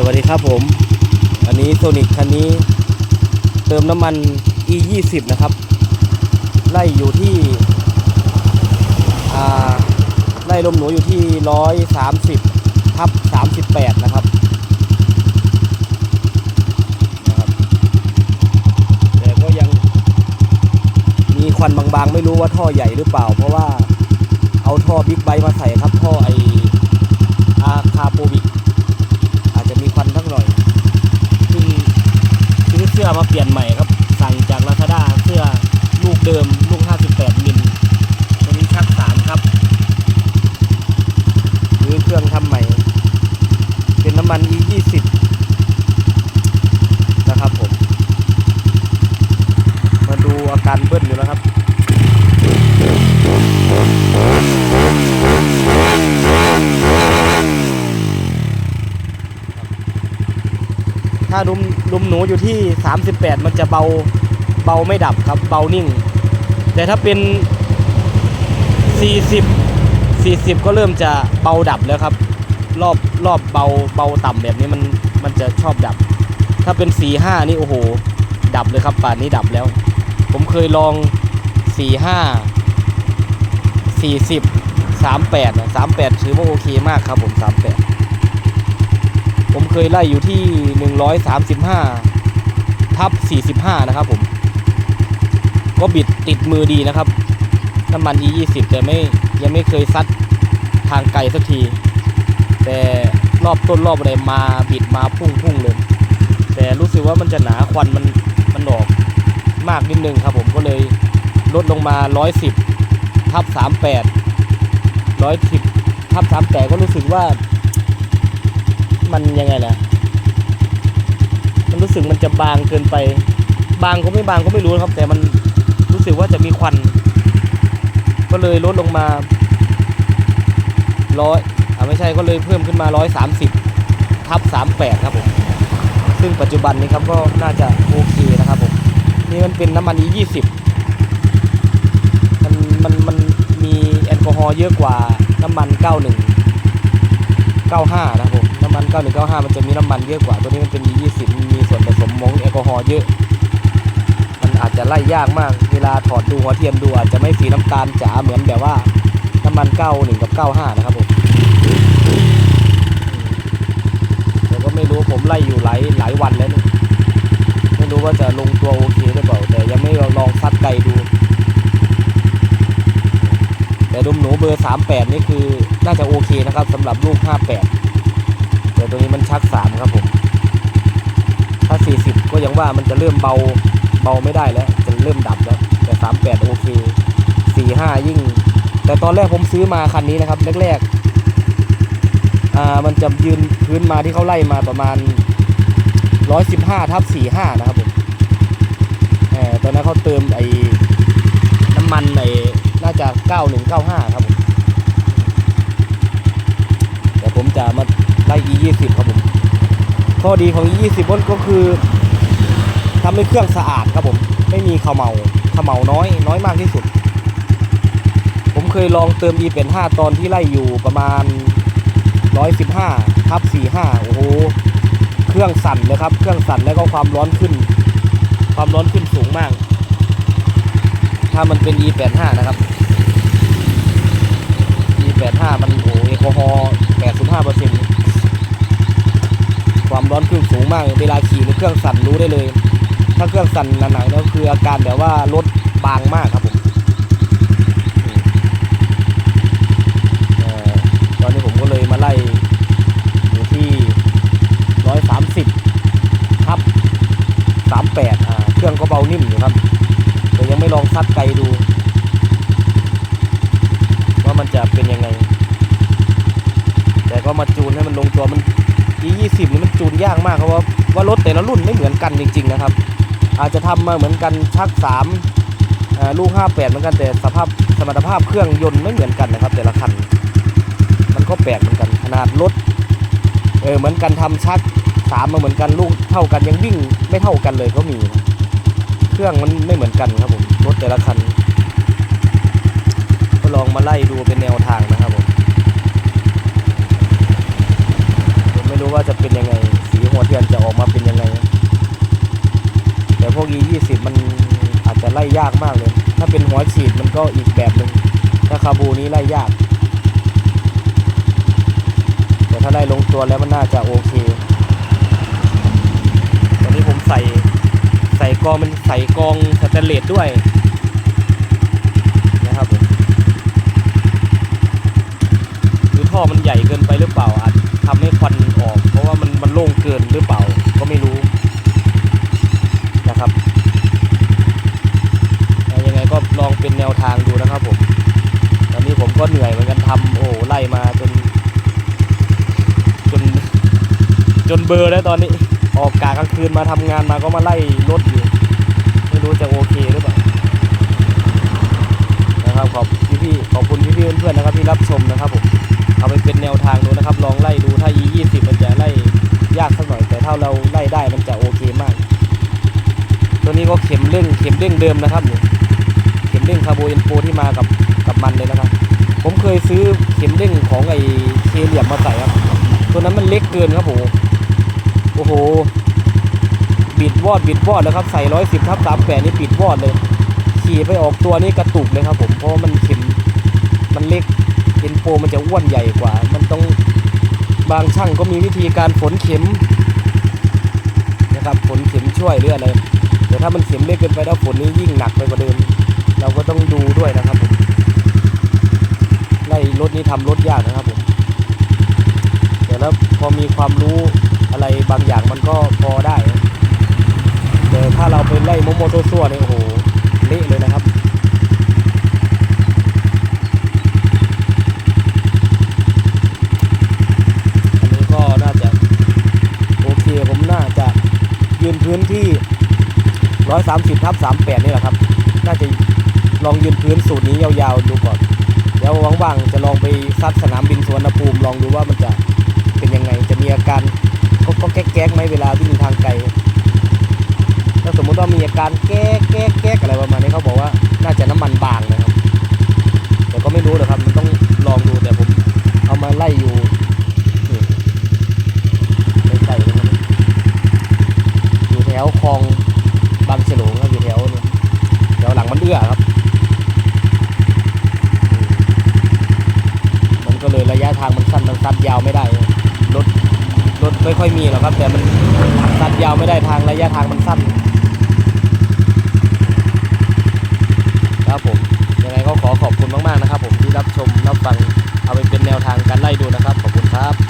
สวัสดีครับผม อันนี้โซนิกคันนี้ เติมน้ำมัน e 2 0นะครับ ไล่อยู่ที่ไล่ลมหนูอยู่ที่ 130ทับ38 นะครับนะครับแต่ก็ยังมีควันบางๆ ไม่รู้ว่าท่อใหญ่หรือเปล่า เพราะว่าเอาท่อบิ๊กไบค์มาใส่ครับ ท่อไออาคาโปวิก อาจจะมีควันทั้งหน่อยซึ่งซื้อเสื้อมาเปลี่ยนใหม่ครับ สั่งจากลาซาด้าเสื้อลูกเดิมลูก 58 มิลตัวนี้ชัก 3 ครับหรือเครื่องทำใหม่ เป็นน้ำมัน e 20 นะครับผม มาดูอาการเบิ้ลอยู่แล้วครับถ้าลุมลุมหนูอยู่ที่ 38 มันจะเบาเบาไม่ดับครับ เบานิ่ง แต่ถ้าเป็น 40 40 ก็เริ่มจะเบาดับแล้วครับ รอบรอบเบาเบาต่ำแบบนี้มันมันจะชอบดับ ถ้าเป็น45นี่โอ้โห ดับเลยครับป่านนี้ดับแล้ว ผมเคยลอง45 40 38นะ38ถือว่าโอเคมากครับผม38ผมเคยไล่อยู่ที่135ทับ45นะครับผม ก็บิดติดมือดีนะครับน้ำมัน E 20 แต่ไม่ยังไม่เคยซัดทางไกลสักที แต่รอบต้นรอบอะไรมาบิดมาพุ่งพุ่งเลย แต่รู้สึกว่ามันจะหนาควันมันมันออกมากนิดนึงครับผมก็เลยลดลงมา 110ทับ38 110ทับ38 ก็รู้สึกว่า มันยังไงล่ะมันรู้สึกมันจะบางเกินไป บางก็ไม่บางก็ไม่รู้ครับ แต่มันรู้สึกว่าจะมีควัน ก็เลยลดลงมาร้อย ไม่ใช่ก็เลยเพิ่มขึ้นมาร้อยสามสิบทับสามแปดครับผม ซึ่งปัจจุบันนี้ครับก็น่าจะโอเคนะครับผม นี่มันเป็นน้ำมัน E ยี่สิบมันมันมันมีแอลกอฮอล์เยอะกว่าน้ำมันเก้าหนึ่ง95 นะครับผม น้ำมัน 9195 มันจะมีน้ำมันเยอะกว่า ตัวนี้มันเป็น E20 มีส่วนผสมของแอลกอฮอล์เยอะมันอาจจะไล่ยากมาก เวลาถอดดูหัวเทียนดูอาจจะไม่สีน้ำตาลจ๋าเหมือนแบบว่าน้ำมัน 91 กับ 95 นะครับผมแต่ก็ ไล่อยู่หลายหลายวันแล้วนี่ไม่รู้ว่าจะลงตัวโอเคหรือเปล่า แต่ยังไม่ลองซัดไกลดู แต่ดุมหนูเบอร์ 38 นี่คือน่าจะโอเคนะครับสำหรับลูก 58 แต่ตัวนี้มันชัก 3 ครับผม ถ้า 40 ก็ยังว่ามันจะเริ่มเบาเบาไม่ได้แล้ว จะเริ่มดับแล้ว แต่ 38 โอเค 45 ยิ่ง แต่ตอนแรกผมซื้อมาคันนี้นะครับแรกๆ มันจะยืนพื้นมาที่เขาไล่มาประมาณ 115ทับ45 นะครับผมอตอนนั้นเขาเติมไอ้น้ำมันไอ้น่าจะ 9195 ครับผมแต่ผมจะมาไล่ E 20 ครับผม ข้อดีของ E 20ก็คือทำให้เครื่องสะอาดครับผม ไม่มีเขมเมาเขมเมาน้อยน้อยมากที่สุด ผมเคยลองเติม E เป็น5ตอนที่ไล่อยู่ประมาณ 115ทับ45 โอ้โห เครื่องสั่นเลยครับ เครื่องสั่นแล้วก็ความร้อนขึ้น ความร้อนขึ้นสูงมาก ถ้ามันเป็น E 8 5 นะครับ E 8 5 มันโอ้แอลกอฮอล์85เปอร์เซ็นต์ความร้อนขึ้นสูงมาก เวลาขี่ในเครื่องสั่นรู้ได้เลย ถ้าเครื่องสั่นหนักๆเนี่ยคืออาการแบบว่ารถบางมากครับผมอืมเอ่อตอนนี้ผม ก็เลยมาไล่อยู่ที่130ทับ38อ่าเครื่องก็เบานิ่มอยู่ครับแต่ยังไม่ลองซัดไกลดู ว่ามันจะเป็นยังไง แต่ก็มาจูนให้มันลงตัวมัน e 2 0นี่มันจูนยากมากเพราะว่าว่ารถแต่ละรุ่นไม่เหมือนกันจริง ๆ นะครับ อาจจะทำมาเหมือนกันชัก3อ่าลูก 58 เหมือนกันแต่สภาพสมรรถภาพเครื่องยนต์ไม่เหมือนกันนะครับ แต่ละคัน ก็แปลกเหมือนกัน ขนาดรถเออเหมือนกันทำชักสามมาเหมือนกันลูกเท่ากันยังวิ่งไม่เท่ากันเลยก็มี เครื่องมันไม่เหมือนกันครับผมรถแต่ละคัน ก็ลองมาไล่ดูเป็นแนวทางนะครับผมผมไม่รู้ว่าจะเป็นยังไง สีหัวเทียนจะออกมาเป็นยังไง แต่พวก e 2 0มันอาจจะไล่ยากมากเลย ถ้าเป็นหัวฉีดมันก็อีกแบบหนึ่งถ้าคาบูนี้ไล่ยากาได้ลงตัวแล้วมันน่าจะโอเค ตอนนี้ผมใส่ใส่กองเป็นใส่กองสแตนเลสด้วยนะครับผมคือท่อมันใหญ่เกินไปหรือเปล่าอาจทำให้ควันออก เพราะว่ามันมันโล่งเกินหรือเปล่า ก็ไม่รู้นะครับแต่ยังไงก็ลองเป็นแนวทางดูนะครับผม ตอนนี้ผมก็เหนื่อยเหมือนกันทำโอ้โหไล่มาจน จน จนเบอร์แล้วตอนนี้ ออกกากลางคืนมาทำงานมาก็มาไล่รถอยู่ ไม่รู้จะโอเคหรือเปล่านะครับขอบพี่พี่ขอบคุณพี่พี่เพื่อนๆนะครับที่รับชมนะครับผมเอาไปเป็นแนวทางดูนะครับ ลองไล่ดูถ้า e 2 0 มันจะไล่ยากสักหน่อย แต่ถ้าเราไล่ได้มันจะโอเคมาก ตัวนี้ก็เข็มเร่งเข็มเร่งเดิมนะครับนี่เข็มเร่งคาร์โบเอนโฟที่มากับกับมันเลยนะครับ ผมเคยซื้อเข็มเร่งของไอ้เคเหลี่ยมมาใส่ครับ ตัวนั้นมันเล็กเกินครับผม โอ้โห บิดวอดบิดวอดแล้วครับ ใส่ร้อยสิบทับสามแปดนี่บิดวอดเลย ขี่ไปออกตัวนี่กระตุกเลยครับ ผมเพราะมันเข็มมันเล็กเอ็นโฟมันจะอ้วนใหญ่กว่า มันต้องบางช่างก็มีวิธีการฝนเข็มนะครับฝนเข็มช่วยหรืออะไรแต่ถ้ามันเข็มเล็กเกินไปแล้วฝนนี้ยิ่งหนักไปกว่าเดิมเราก็ต้องดูด้วยนะครับผมไล่รถนี้ทำรถยากนะครับผมแต่แล้วพอมีความรู้ อะไรบางอย่างมันก็พอได้แต่ถ้าเราไปไล่โมโมโตซัวเนี่ยโอ้โหเละเลยนะครับอันนี้ก็น่าจะโอเคผมน่าจะยืนพื้นที่ 130ทับ38 นี่แหละครับ น่าจะลองยืนพื้นสูตรนี้ยาวๆดูก่อนเดี๋ยวว่างๆจะลองไปซัดสนามบินสวนภูมิลองดูว่ามันจะเป็นยังไงจะมีอาการ ก็ก็แก๊กๆไหมเวลาวิ่งทางไกลถ้าสมมุติว่ามีอาการแก้แก้แก้อะไรประมาณนี้เขาบอกว่าน่าจะน้ำมันบางนะครับแต่ก็ไม่รู้นะครับ มันต้องลองดูแต่ผมเอามาไล่อยู่นี่ใกล้ๆนะครับอยู่แถวคลองบางฉลงครับอยู่แถวนี้แถวหลังมันเอื้อครับอืมมันก็เลยระยะทางมันสั้นมันซัดยาวไม่ได้รถรถไม่ ค่อยมีหรอกครับ แต่มันซัดยาวไม่ได้ทางระยะทางมันสั้นครับผมยังไงก็ขอขอบคุณมากๆนะครับ ผมที่รับชมรับฟังเอาไปเป็นแนวทางการไล่ดูนะครับ ขอบคุณครับ